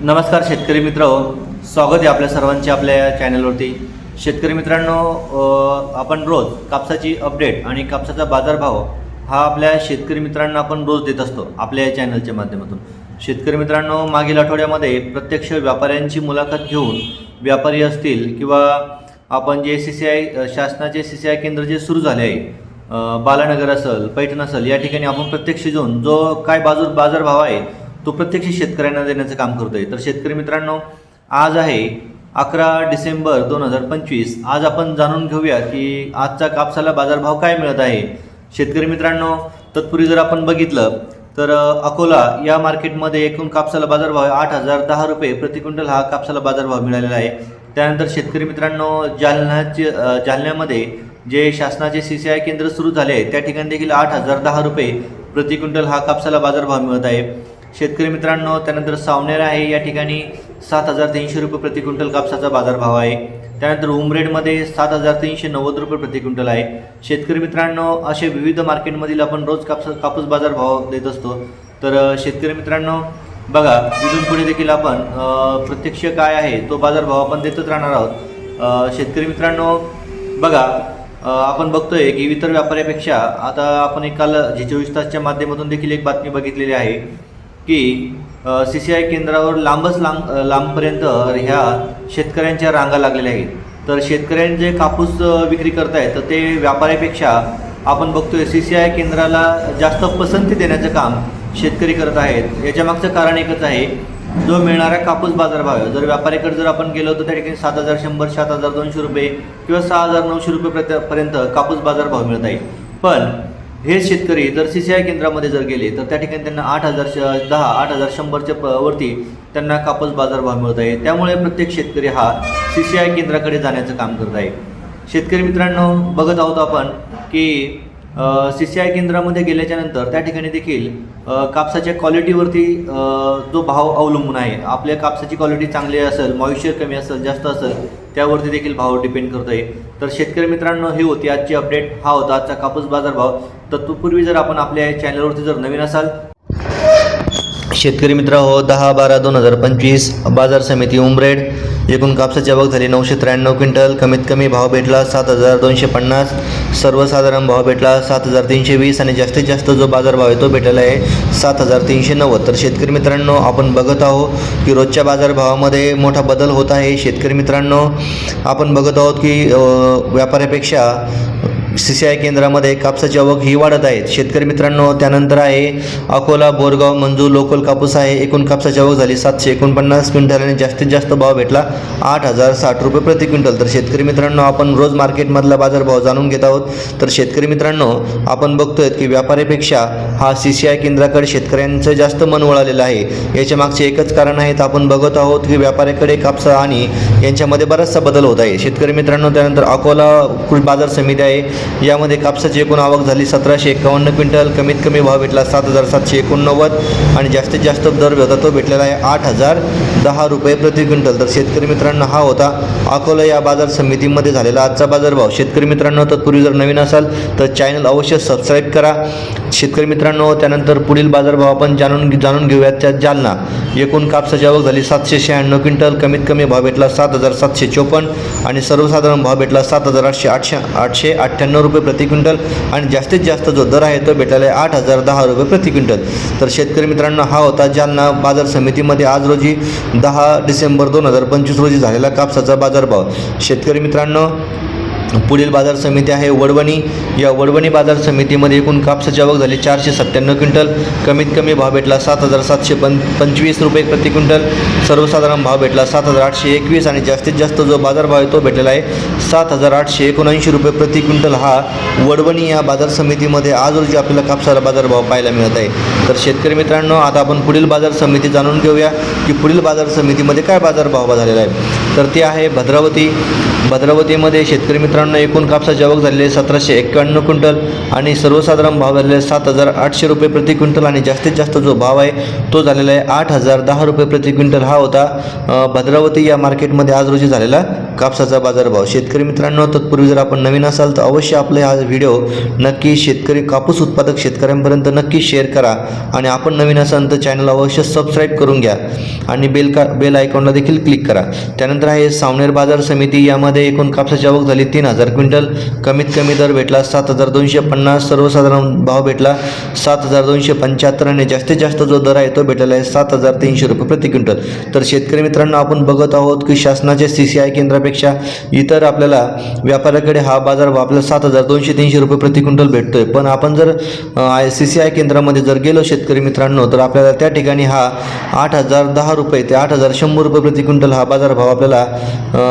नमस्कार शेतकरी मित्र हो. स्वागत आहे आपल्या सर्वांचे आपल्या या चॅनलवरती. शेतकरी मित्रांनो आपण रोज कापसाची अपडेट आणि कापसाचा बाजारभाव हा आपल्या शेतकरी मित्रांना आपण रोज देत असतो आपल्या या चॅनलच्या माध्यमातून. शेतकरी मित्रांनो मागील आठवड्यामध्ये प्रत्यक्ष व्यापाऱ्यांची मुलाखत घेऊन व्यापारी असतील किंवा आपण जे सी सी आय शासनाचे सी सी आय केंद्र जे सुरू झाले आहे बालानगर असेल पैठण असेल या ठिकाणी आपण प्रत्यक्ष जाऊन जो काय बाजू बाजारभाव आहे तो प्रत्यक्ष शेतकऱ्यांना देण्याचं काम करतोय. तर शेतकरी मित्रांनो आज आहे अकरा डिसेंबर दोन हजार पंचवीस. आज आपण जाणून घेऊया की आजचा कापसाला बाजारभाव काय मिळत आहे. शेतकरी मित्रांनो तत्पूर्वी जर आपण बघितलं तर अकोला या मार्केटमध्ये एकूण कापसाला बाजारभाव आहे आठ हजार दहा रुपये प्रति क्विंटल हा कापसाला बाजारभाव मिळालेला आहे. त्यानंतर शेतकरी मित्रांनो जालन्याचे जालन्यामध्ये जे शासनाचे सी सी आय केंद्र सुरू झाले आहे त्या ठिकाणी देखील आठ हजार दहा रुपये प्रति क्विंटल हा कापसाला बाजारभाव मिळत आहे. शेतकरी मित्रांनो त्यानंतर सावनेर आहे. या ठिकाणी सात हजार तीनशे रुपये प्रति क्विंटल कापसाचा बाजारभाव आहे. त्यानंतर उमरेडमध्ये सात हजार तीनशे नव्वद रुपये प्रति क्विंटल आहे. शेतकरी मित्रांनो असे विविध मार्केटमधील आपण रोज कापसा कापूस बाजारभाव देत असतो. तर शेतकरी मित्रांनो बघा इथून पुढे देखील आपण प्रत्यक्ष काय आहे तो बाजारभाव आपण देतच राहणार आहोत. शेतकरी मित्रांनो बघा आपण बघतोय की इतर व्यापाऱ्यापेक्षा आता आपण एक काल चोवीस तासच्या माध्यमातून देखील एक बातमी बघितलेली आहे. की सी सी आय केंद्रावर लांबच लांब लांबपर्यंत ह्या शेतकऱ्यांच्या रांगा लागलेल्या आहेत. तर शेतकऱ्यांचे जे कापूस विक्री विक्री करतायत तर ते व्यापाऱ्यापेक्षा आपण बघतोय सी सी आय केंद्राला जास्त पसंती देण्याचं काम शेतकरी करत आहेत. याच्यामागचं कारण एकच आहे जो मिळणारा कापूस बाजारभाव आहे. जर व्यापाऱ्याकडे जर आपण गेलो तर त्या ठिकाणी सात हजार शंभर सात हजार दोनशे रुपये किंवा सहा हजार नऊशे रुपये पर्यंत कापूस बाजारभाव मिळत आहे पण हे शेतकरी जर सी सी आय केंद्रामध्ये जर गेले तर त्या ठिकाणी त्यांना आठ हजार श दहा आठ हजार शंभरच्या प वरती त्यांना कापूस बाजारभाव मिळत आहे. त्यामुळे प्रत्येक शेतकरी हा सी सी आय केंद्राकडे जाण्याचं काम करत आहे. शेतकरी मित्रांनो बघत आहोत आपण की सी सी आय केंद्रामध्ये गेल्याच्यानंतर त्या ठिकाणी देखील कापसाच्या क्वालिटीवरती जो भाव अवलंबून आहे आपल्या कापसाची क्वालिटी चांगली असेल मॉइश्चर कमी असेल जास्त असेल त्यावरती देखील भाव डिपेंड करत आहे तर शेतकरी मित्रांनो ही होती आजची अपडेट. हा होता आजचा कापूस बाजारभाव तत्पूर्वी जर आपण आपल्या चॅनलवरती जर नवीन असाल शेतकरी मित्र हो दहा बारा दोन हजार पंचवीस बाजार समिती उमरेड. एकूण कापसाची आवक झाली नऊशे त्र्याण्णव क्विंटल. कमीत कमी भाव भेटला सात हजार दोनशे पन्नास. सर्वसाधारण भाव भेटला सात हजार तीनशे वीस आणि जास्तीत जास्त जो बाजारभाव आहे तो भेटला आहे सात हजार तीनशे नव्वद. तर शेतकरी मित्रांनो आपण बघत आहोत की रोजच्या बाजारभावामध्ये मोठा बदल होत आहे. शेतकरी मित्रांनो आपण बघत आहोत की व्यापाऱ्यापेक्षा सी सी आय केंद्रामध्ये कापसाची आवक ही वाढत आहे. शेतकरी मित्रांनो त्यानंतर आहे अकोला बोरगाव मंजू लोकल कापूस आहे. एकूण कापसाची आवक झाली सातशे एकोणपन्नास क्विंटल आणि जास्तीत जास्त भाव भेटला आठ हजार साठ रुपये प्रति क्विंटल. तर शेतकरी मित्रांनो आपण रोज मार्केटमधला बाजारभाव जाणून घेत आहोत. तर शेतकरी मित्रांनो आपण बघतोय की व्यापाऱ्यापेक्षा हा सी सी आय केंद्राकडे शेतकऱ्यांचं जास्त मन वळालेलं आहे. याच्या मागचे एकच कारण आहे तर आपण बघत आहोत की व्यापाऱ्याकडे कापसा आणि यांच्यामध्ये बराचसा बदल होत आहे. शेतकरी मित्रांनो त्यानंतर अकोला बाजार समिती आहे. यामध्ये कापसाची एकूण आवक झाली सतराशे एकावन्न क्विंटल. कमीत कमी भाव भेटला सात हजार सातशे एकोणनव्वद आणि जास्तीत जास्त दर होता तो भेटलेला आहे आठ हजार दहा रुपये प्रति क्विंटल. तर शेतकरी मित्रांनो हा होता अकोला या बाजार समितीमध्ये झालेला आजचा बाजारभाव शेतकरी मित्रांनो तत्पूर्वी जर नवीन असाल तर चॅनल अवश्य सबस्क्राईब करा. शेतकरी मित्रांनो त्यानंतर पुढील बाजारभाव आपण जाणून जाणून घेऊयात त्यात जालना. एकूण कापसाची आवक झाली सातशे शहाण्णव क्विंटल. कमीत कमी भाव भेटला सात हजार सातशे चोपन्न आणि सर्वसाधारण भाव भेटला सात हजार आठशे आठशे आठशे अठ्ठ्याण्णव रुपये प्रति क्विंटल आणि जास्तीत जास्त जो दर आहे तो भेटायला आहे आठ हजार दहा रुपये प्रति क्विंटल. तर शेतकरी मित्रांनो हा होता जालना बाजार समितीमध्ये. आज रोजी दहा डिसेंबर दोन हजार पंचवीस रोजी झालेला कापसाचा बाजारभाव. शेतकरी मित्रांनो पुढील बाजार समिती आहे वडवणी. या वडवणी बाजार समितीमध्ये एकूण कापसाची आवक झाली चारशे सत्त्याण्णव क्विंटल. कमीत कमी भाव भेटला सात हजार सातशे पं पंचवीस रुपये प्रति क्विंटल. सर्वसाधारण भाव भेटला सात हजार आठशे एकवीस आणि जास्तीत जास्त जो बाजारभाव आहे तो भेटलेला आहे सात हजार आठशे एकोणऐंशी रुपये प्रति क्विंटल हा वडवणी या बाजार समितीमध्ये आज रोजी आपल्याला कापसाला बाजारभाव पाहायला मिळत आहे. तर शेतकरी मित्रांनो आता आपण पुढील बाजार समिती जाणून घेऊया की पुढील बाजार समितीमध्ये काय बाजारभाव झालेला आहे. तर ती आहे. भद्रावती भद्रावतीमध्ये शेतकरी मित्रांनो एकूण कापसाचे आवक झालेले सतराशे एक्क्याण्णव क्विंटल आणि सर्वसाधारण भाव झालेले सात हजार आठशे रुपये प्रति क्विंटल आणि जास्तीत जास्त जो भाव आहे तो झालेला आहे आठ हजार दहा रुपये प्रति क्विंटल. हा होता भद्रावती या मार्केटमध्ये आज रोजी झालेला कापसाचा बाजारभाव. शेतकरी मित्रांनो तत्पूर्वी जर आपण नवीन असाल तर अवश्य आपले हा व्हिडिओ नक्की शेतकरी कापूस उत्पादक शेतकऱ्यांपर्यंत नक्की शेअर करा. आणि आपण नवीन असाल तर चॅनल अवश्य सबस्क्राईब करून घ्या. आणि बेल का बेल आयकॉनला देखील क्लिक करा. त्यानंतर आहे सावनेर बाजार समिती. यामध्ये एकूण कापसाची आवक झाली तीन हजार क्विंटल. कमीत कमी दर भेटला सात हजार दोनशे पन्नास. सर्वसाधारण भाव भेटला सात हजार दोनशे पंच्याहत्तर. आणि जास्तीत जास्त जो दर आहे तो भेटलेला आहे सात हजार तीनशे रुपये प्रति क्विंटल. तर शेतकरी मित्रांनो आपण बघत आहोत की शासनाच्या सी सी आय त्यापेक्षा इतर आपल्याला व्यापाऱ्याकडे हा बाजार आपल्याला सात हजार दोनशे तीनशे रुपये प्रति क्विंटल भेटतोय. पण आपण जर आय सी सी आय केंद्रामध्ये जर गेलो शेतकरी मित्रांनो तर आपल्याला त्या ठिकाणी हा आठ हजार दहा रुपये ते आठ हजार शंभर रुपये प्रति क्विंटल हा बाजारभाव आपल्याला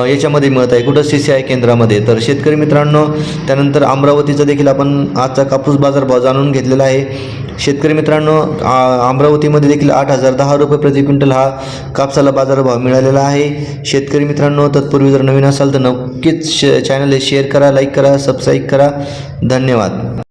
याच्यामध्ये मिळत आहे. कुठं सी सी आय केंद्रामध्ये? तर शेतकरी मित्रांनो त्यानंतर अमरावतीचा देखील आपण आजचा कापूस बाजारभाव जाणून घेतलेला आहे. शेतकरी मित्रांनो अमरावतीमध्ये देखील आठ हजार दहा रुपये प्रति क्विंटल हा कापसाला बाजारभाव मिळालेला आहे. शेतकरी मित्रांनो तत्पूर्वी जर नवीन असाल तर नक्कीच श चॅनल शेअर करा लाईक करा सबस्क्राईब करा. धन्यवाद.